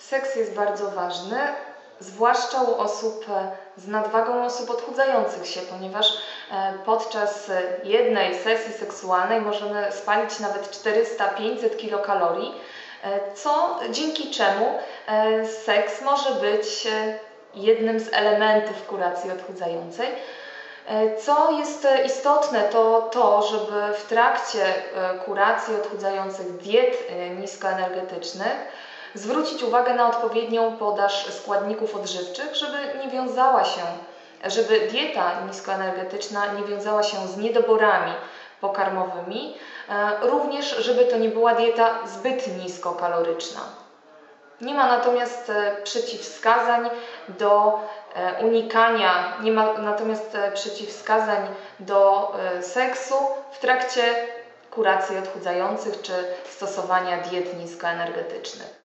Seks jest bardzo ważny, zwłaszcza u osób e, z nadwagą, osób odchudzających się, ponieważ e, podczas jednej sesji seksualnej możemy spalić nawet 400-500 kilokalorii, e, co dzięki czemu seks może być jednym z elementów kuracji odchudzającej. Co jest istotne, to to, żeby w trakcie kuracji odchudzających diet niskoenergetycznych zwrócić uwagę na odpowiednią podaż składników odżywczych, żeby nie wiązała się, żeby dieta niskoenergetyczna nie wiązała się z niedoborami pokarmowymi, e, również żeby to nie była dieta zbyt niskokaloryczna. Nie ma natomiast e, przeciwwskazań do e, unikania, nie ma natomiast przeciwwskazań do seksu w trakcie kuracji odchudzających czy stosowania diet niskoenergetycznych.